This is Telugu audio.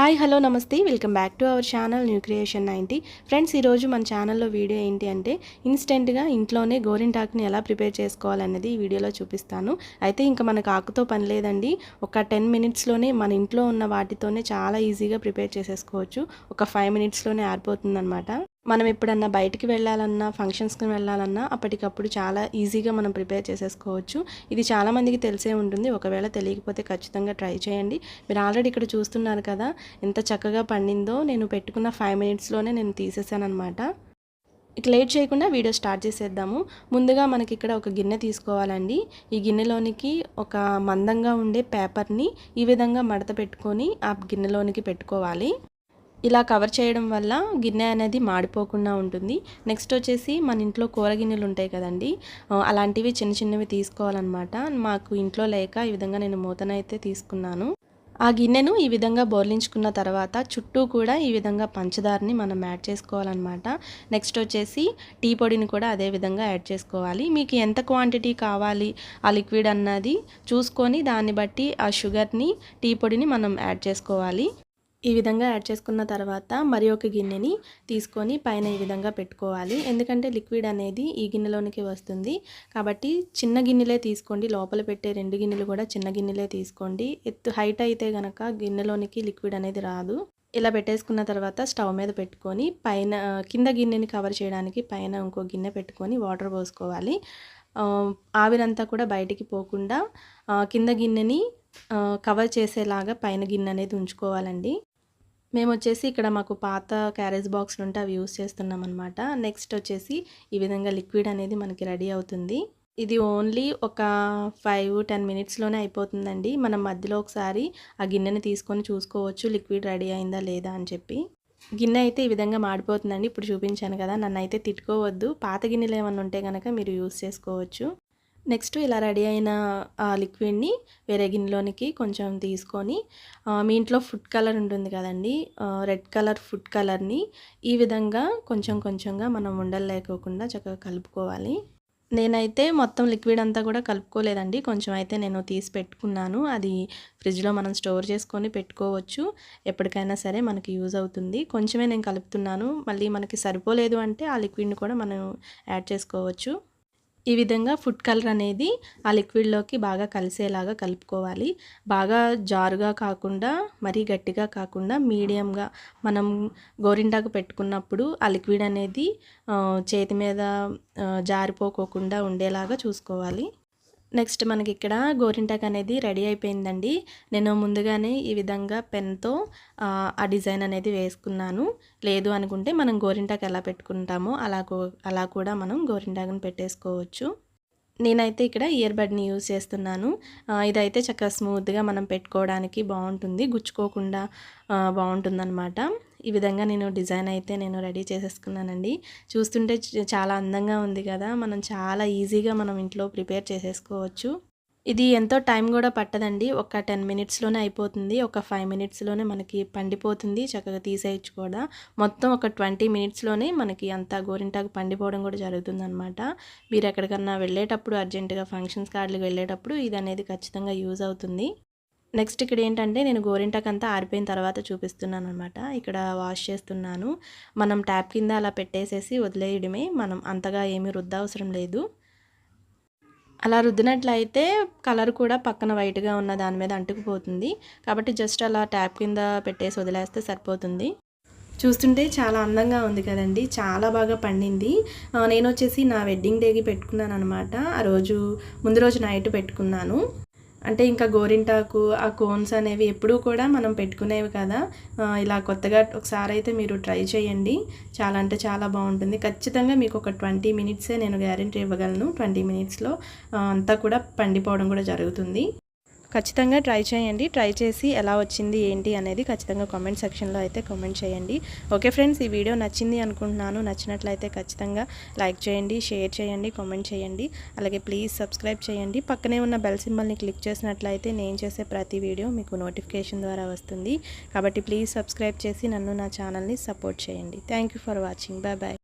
హాయ్ హలో నమస్తే. Welcome back to our channel new creation ninety friends ఈరోజు మన ఛానల్లో వీడియో ఏంటి అంటే ఇన్స్టెంట్గా ఇంట్లోనే గోరింటాకుని ఎలా ప్రిపేర్ చేసుకోవాలనేది ఈ వీడియోలో చూపిస్తాను. అయితే ఇంకా మనకు ఆకుతో పని లేదండి. ఒక టెన్ మినిట్స్లోనే మన ఇంట్లో ఉన్న వాటితోనే చాలా ఈజీగా ప్రిపేర్ చేసేసుకోవచ్చు. ఒక ఫైవ్ మినిట్స్లోనే ఆరిపోతుందన్నమాట. మనం ఎప్పుడన్నా బయటికి వెళ్ళాలన్నా ఫంక్షన్స్కి వెళ్ళాలన్నా అప్పటికప్పుడు చాలా ఈజీగా మనం ప్రిపేర్ చేసేసుకోవచ్చు. ఇది చాలామందికి తెలిసే ఉంటుంది. ఒకవేళ తెలియకపోతే ఖచ్చితంగా ట్రై చేయండి. మీరు ఆల్రెడీ ఇక్కడ చూస్తున్నారు కదా ఎంత చక్కగా పండిందో నేను పెట్టుకున్న ఫైవ్ మినిట్స్లోనే నేను తీసేసాను అనమాట ఇక లేట్ చేయకుండా వీడియో స్టార్ట్ చేసేద్దాము. ముందుగా మనకి ఇక్కడ ఒక గిన్నె తీసుకోవాలండి. ఈ గిన్నెలోనికి ఒక మందంగా ఉండే పేపర్ని ఈ విధంగా మడత పెట్టుకొని ఆ గిన్నెలోనికి పెట్టుకోవాలి. ఇలా కవర్ చేయడం వల్ల గిన్నె అనేది మాడిపోకుండా ఉంటుంది. నెక్స్ట్ వచ్చేసి మన ఇంట్లో కూర గిన్నెలు ఉంటాయి కదండి. అలాంటివి చిన్న చిన్నవి తీసుకోవాలన్నమాట. మాకు ఇంట్లో లేక ఈ విధంగా నేను మూతనైతే తీసుకున్నాను. ఆ గిన్నెను ఈ విధంగా బోర్లించుకున్న తర్వాత చుట్టూ కూడా ఈ విధంగా పంచదారని మనం యాడ్ చేసుకోవాలన్నమాట. నెక్స్ట్ వచ్చేసి టీ పొడిని కూడా అదే విధంగా యాడ్ చేసుకోవాలి. మీకు ఎంత క్వాంటిటీ కావాలి ఆ లిక్విడ్ అన్నది చూసుకొని దాన్ని బట్టి ఆ షుగర్ని టీ పొడిని మనం యాడ్ చేసుకోవాలి. ఈ విధంగా యాడ్ చేసుకున్న తర్వాత మరి ఒక గిన్నెని తీసుకొని పైన ఈ విధంగా పెట్టుకోవాలి. ఎందుకంటే లిక్విడ్ అనేది ఈ గిన్నెలోనికి వస్తుంది. కాబట్టి చిన్న గిన్నెలే తీసుకోండి. లోపల పెట్టే రెండు గిన్నెలు కూడా చిన్న గిన్నెలే తీసుకోండి. ఎత్తు హైట్ అయితే గనక గిన్నెలోనికి లిక్విడ్ అనేది రాదు. ఇలా పెట్టేసుకున్న తర్వాత స్టవ్ మీద పెట్టుకొని పైన కింద గిన్నెని కవర్ చేయడానికి పైన ఇంకో గిన్నె పెట్టుకొని వాటర్ పోసుకోవాలి. ఆవిరంతా కూడా బయటికి పోకుండా కింద గిన్నెని కవర్ చేసేలాగా పైన గిన్నె అనేది ఉంచుకోవాలండి. మేము వచ్చేసి ఇక్కడ మాకు పాత క్యారేజ్ బాక్స్లు ఉంటే అవి యూస్ చేస్తున్నాం అనమాట నెక్స్ట్ వచ్చేసి ఈ విధంగా లిక్విడ్ అనేది మనకి రెడీ అవుతుంది. ఇది ఓన్లీ ఒక ఫైవ్ టెన్ మినిట్స్లోనే అయిపోతుందండి. మనం మధ్యలో ఒకసారి ఆ గిన్నెని తీసుకొని చూసుకోవచ్చు లిక్విడ్ రెడీ అయిందా లేదా అని చెప్పి. గిన్నె అయితే ఈ విధంగా మాడిపోతుందండి. ఇప్పుడు చూపించాను కదా నన్ను అయితే తిట్టుకోవద్దు. పాత గిన్నెలు ఏమైనా ఉంటే కనుక మీరు యూస్ చేసుకోవచ్చు. నెక్స్ట్ ఇలా రెడీ అయిన ఆ లిక్విడ్ని వేరే గిన్నెలోనికి కొంచెం తీసుకొని మీ ఇంట్లో ఫుడ్ కలర్ ఉంటుంది కదండి రెడ్ కలర్ ఫుడ్ కలర్ని ఈ విధంగా కొంచెం కొంచెంగా మనం ఉండలు లేకోకుండా చక్కగా కలుపుకోవాలి. నేనైతే మొత్తం లిక్విడ్ అంతా కూడా కలుపుకోలేదండి కొంచెం అయితే నేను తీసి పెట్టుకున్నాను. అది ఫ్రిడ్జ్లో మనం స్టోర్ చేసుకొని పెట్టుకోవచ్చు. ఎప్పటికైనా సరే మనకి యూజ్ అవుతుంది. కొంచెమే నేను కలుపుతున్నాను. మళ్ళీ మనకి సరిపోలేదు అంటే ఆ లిక్విడ్ని కూడా మనం యాడ్ చేసుకోవచ్చు. ఈ విధంగా ఫుడ్ కలర్ అనేది ఆ లిక్విడ్లోకి బాగా కలిసేలాగా కలుపుకోవాలి. బాగా జారుగా కాకుండా మరీ గట్టిగా కాకుండా మీడియంగా మనం గోరింటాకు పెట్టుకున్నప్పుడు ఆ లిక్విడ్ అనేది చేతి మీద జారిపోకోకుండా ఉండేలాగా చూసుకోవాలి. నెక్స్ట్ మనకి ఇక్కడ గోరింటాక్ అనేది రెడీ అయిపోయిందండి. నేను ముందుగానే ఈ విధంగా పెన్తో ఆ డిజైన్ అనేది వేసుకున్నాను. లేదు అనుకుంటే మనం గోరింటాక్ ఎలా పెట్టుకుంటామో అలా అలా కూడా మనం గోరింటాకుని పెట్టేసుకోవచ్చు. నేనైతే ఇక్కడ ఇయర్ బడ్ని యూజ్ చేస్తున్నాను. ఇదైతే చక్కగా స్మూత్గా మనం పెట్టుకోవడానికి బాగుంటుంది. గుచ్చుకోకుండా బాగుంటుందన్నమాట. ఈ విధంగా నేను డిజైన్ అయితే నేను రెడీ చేసేసుకున్నానండి. చూస్తుంటే చాలా అందంగా ఉంది కదా మనం చాలా ఈజీగా మనం ఇంట్లో ప్రిపేర్ చేసేసుకోవచ్చు. ఇది ఎంతో టైం కూడా పట్టదండి. ఒక టెన్ మినిట్స్లోనే అయిపోతుంది. ఒక ఫైవ్ మినిట్స్లోనే మనకి పండిపోతుంది చక్కగా తీసేయచ్చు కూడా. మొత్తం ఒక ట్వంటీ మినిట్స్లోనే మనకి అంతా గోరింటాకు పండిపోవడం కూడా జరుగుతుంది అనమాట మీరు ఎక్కడికన్నా వెళ్ళేటప్పుడు అర్జెంటుగా ఫంక్షన్స్ కార్డులకు వెళ్ళేటప్పుడు ఇది అనేది ఖచ్చితంగా యూజ్ అవుతుంది. నెక్స్ట్ ఇక్కడ ఏంటంటే నేను గోరింటకంతా అంతా ఆరిపోయిన తర్వాత చూపిస్తున్నాను అనమాట ఇక్కడ వాష్ చేస్తున్నాను. మనం ట్యాప్ కింద అలా పెట్టేసేసి వదిలేయడమే. మనం అంతగా ఏమీ రుద్దవసరం లేదు. అలా రుద్దినట్లయితే కలర్ కూడా పక్కన వైట్గా ఉన్న దాని మీద అంటుకుపోతుంది. కాబట్టి జస్ట్ అలా ట్యాప్ కింద పెట్టేసి వదిలేస్తే సరిపోతుంది. చూస్తుంటే చాలా అందంగా ఉంది కదండి. చాలా బాగా పండింది. నేను వచ్చేసి నా వెడ్డింగ్ డేకి పెట్టుకున్నాను అనమాట ఆ రోజు ముందు రోజు నైట్ పెట్టుకున్నాను. అంటే ఇంకా గోరింటాకు ఆ కోన్స్ అనేవి ఎప్పుడూ కూడా మనం పెట్టుకునేవి కదా. ఇలా కొత్తగా ఒకసారి అయితే మీరు ట్రై చేయండి. చాలా అంటే చాలా బాగుంటుంది. ఖచ్చితంగా మీకు ఒక ట్వంటీ మినిట్సే నేను గ్యారెంటీ ఇవ్వగలను. ట్వంటీ మినిట్స్లో అంతా కూడా పండిపోవడం కూడా జరుగుతుంది. ఖచ్చితంగా ట్రై చేయండి. ట్రై చేసి ఎలా వచ్చింది ఏంటి అనేది ఖచ్చితంగా కామెంట్ సెక్షన్లో అయితే కామెంట్ చేయండి. ఓకే ఫ్రెండ్స్ ఈ వీడియో నచ్చింది అనుకుంటున్నాను. నచ్చినట్లయితే ఖచ్చితంగా లైక్ చేయండి షేర్ చేయండి కామెంట్ చేయండి. అలాగే ప్లీజ్ సబ్స్క్రైబ్ చేయండి. పక్కనే ఉన్న బెల్ సింబల్ని క్లిక్ చేసినట్లయితే నేను చేసే ప్రతి వీడియో మీకు నోటిఫికేషన్ ద్వారా వస్తుంది. కాబట్టి ప్లీజ్ సబ్స్క్రైబ్ చేసి నన్ను నా ఛానల్ని సపోర్ట్ చేయండి. Thank for watching bye bye